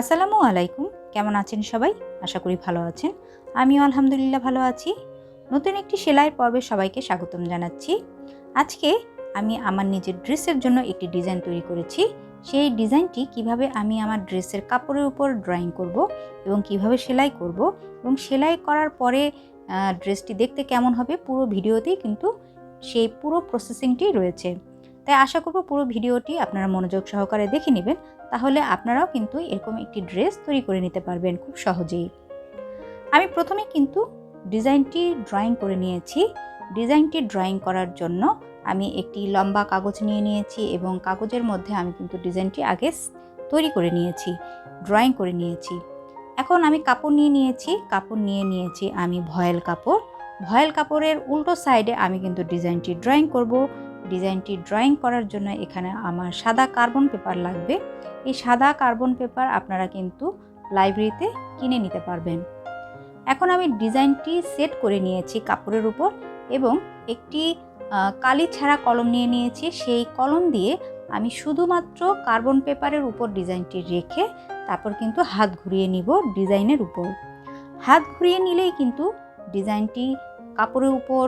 আসসালামু আলাইকুম। কেমন আছেন সবাই? আশা করি ভালো আছেন। আমিও আলহামদুলিল্লাহ ভালো আছি। নতুন একটি সেলাইয়ের পর্বে সবাইকে স্বাগতম জানাচ্ছি। আজকে আমি আমার নিজের ড্রেসের জন্য একটি ডিজাইন তৈরি করেছি। সেই ডিজাইনটি কীভাবে আমি আমার ড্রেসের কাপড়ের উপর ড্রয়িং করব এবং কীভাবে সেলাই করব এবং সেলাই করার পরে ড্রেসটি দেখতে কেমন হবে পুরো ভিডিওতেই কিন্তু সেই পুরো প্রসেসিংটি রয়েছে। তাই আশা করব পুরো ভিডিওটি আপনারা মনোযোগ সহকারে দেখে নেবেন, তাহলে আপনারাও কিন্তু এরকম একটি ড্রেস তৈরি করে নিতে পারবেন খুব সহজেই। আমি প্রথমে কিন্তু ডিজাইনটি ড্রয়িং করে নিয়েছি। ডিজাইনটি ড্রয়িং করার জন্য আমি একটি লম্বা কাগজ নিয়ে নিয়েছি এবং কাগজের মধ্যে আমি কিন্তু ডিজাইনটি আগে তৈরি করে নিয়েছি ড্রয়িং করে নিয়েছি। এখন আমি কাপড় নিয়ে নিয়েছি, কাপড় নিয়ে নিয়েছি আমি ভয়েল কাপড়। ভয়েল কাপড়ের উল্টো সাইডে আমি কিন্তু ডিজাইনটি ড্রয়িং করব। ডিজাইনটি ড্রয়িং করার জন্য এখানে আমার সাদা কার্বন পেপার লাগবে। এই সাদা কার্বন পেপার আপনারা কিন্তু লাইব্রেরিতে কিনে নিতে পারবেন। এখন আমি ডিজাইনটি সেট করে নিয়েছি কাপড়ের উপর এবং একটি কালি ছাড়া কলম নিয়ে নিয়েছি। সেই কলম দিয়ে আমি শুধুমাত্র কার্বন পেপারের উপর ডিজাইনটি রেখে তারপর কিন্তু হাত ঘুরিয়ে নিব ডিজাইনের উপর। হাত ঘুরিয়ে নিলেই কিন্তু ডিজাইনটি কাপড়ের উপর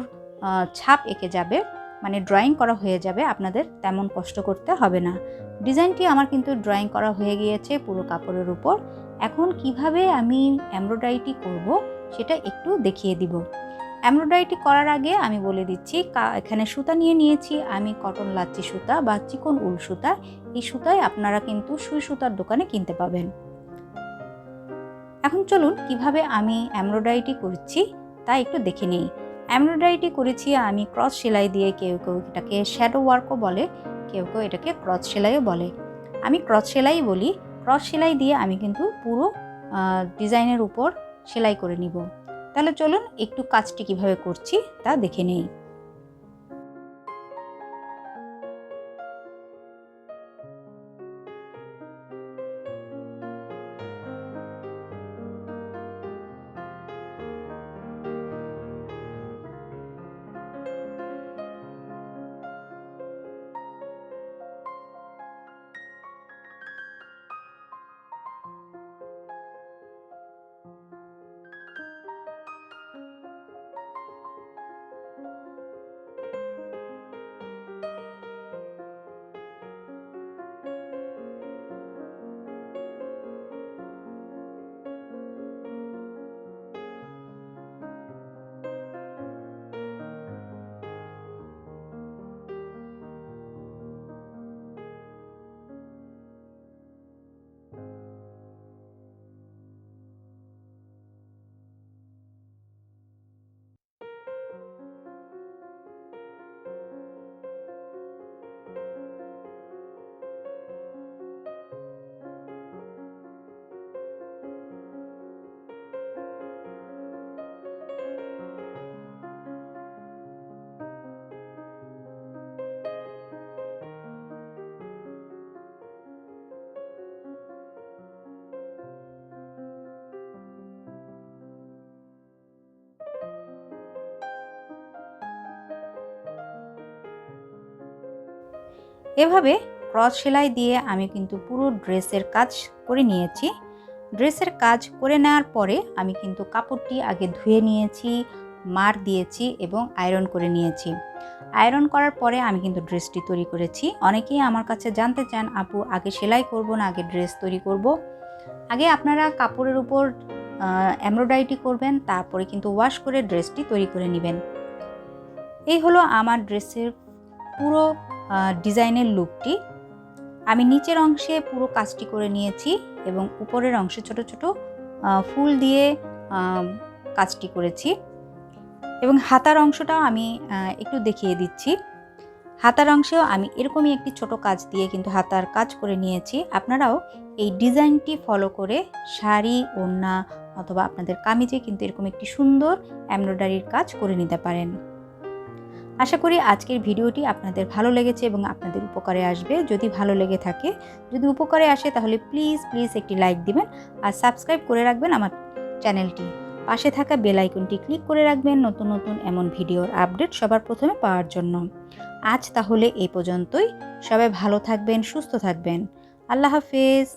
ছাপ এঁকে যাবে। মানে ড্রয়িং করা হয়ে যাবে, আপনাদের তেমন কষ্ট করতে হবে না। ডিজাইনটি আমার কিন্তু ড্রয়িং করা হয়ে গিয়েছে পুরো কাপড়ের উপর। এখন কীভাবে আমি এমব্রয়ডারিটি করব সেটা একটু দেখিয়ে দিব। এমব্রয়ডারিটি করার আগে আমি বলে দিচ্ছি এখানে সুতা নিয়ে নিয়েছি। আমি কটন লাচ্ছি সুতা বা চিকন উল সুতা। এই সুতায় আপনারা কিন্তু সুই সুতার দোকানে কিনতে পাবেন। এখন চলুন কীভাবে আমি এমব্রয়ডারিটি করছি তা একটু দেখে নিই। এমব্রয়ডারিটি করেছি, আমি ক্রস সেলাই দিয়ে কেউ কেউ এটাকে শ্যাডো ওয়ার্কও বলে, কেউ কেউ এটাকে ক্রস সেলাইও বলে। আমি ক্রস সেলাই বলি, ক্রস সেলাই দিয়ে আমি কিন্তু পুরো ডিজাইনের উপর সেলাই করে নিব। তাহলে চলুন একটু কাজটি কীভাবে করছি তা দেখে নেই। এভাবে ক্রস সেলাই দিয়ে আমি কিন্তু পুরো ড্রেসের কাজ করে নিয়েছি। ড্রেসের কাজ করে নেওয়ার পরে আমি কিন্তু কাপড়টি আগে ধুয়ে নিয়েছি, মার দিয়েছি এবং আয়রন করে নিয়েছি। আয়রন করার পরে আমি কিন্তু ড্রেসটি তৈরি করেছি। অনেকেই আমার কাছে জানতে চান, আপু, আগে সেলাই করব না, আগে ড্রেস তৈরি করব? আগে আপনারা কাপড়ের উপর এমব্রয়ডারিটি করবেন, তারপরে কিন্তু ওয়াশ করে ড্রেসটি তৈরি করে নেবেন। এই হলো আমার ড্রেসের পুরো ডিজাইনের লুকটি। আমি নিচের অংশে পুরো কাজটি করে নিয়েছি এবং উপরের অংশে ছোট ছোট ফুল দিয়ে কাজটি করেছি। এবং হাতার অংশটাও আমি একটু দেখিয়ে দিচ্ছি। হাতার অংশেও আমি এরকমই একটি ছোট কাজ দিয়ে কিন্তু হাতার কাজ করে নিয়েছি। আপনারাও এই ডিজাইনটি ফলো করে শাড়ি, ওড়না অথবা আপনাদের কামিজে কিন্তু এরকম একটি সুন্দর এমব্রয়ডারির কাজ করে নিতে পারেন। আশা করি আজকের ভিডিওটি আপনাদের ভালো লেগেছে এবং আপনাদের উপকারে আসবে। যদি ভালো লেগে থাকে, যদি উপকারে আসে তাহলে প্লিজ প্লিজ একটি লাইক দিবেন আর সাবস্ক্রাইব করে রাখবেন আমার চ্যানেলটি পাশে থাকা বেল আইকনটি ক্লিক করে রাখবেন নতুন নতুন এমন ভিডিওর আপডেট সবার প্রথমে পাওয়ার জন্য। আজ তাহলে এই পর্যন্তই। সবাই ভালো থাকবেন, সুস্থ থাকবেন। আল্লাহ হাফেজ।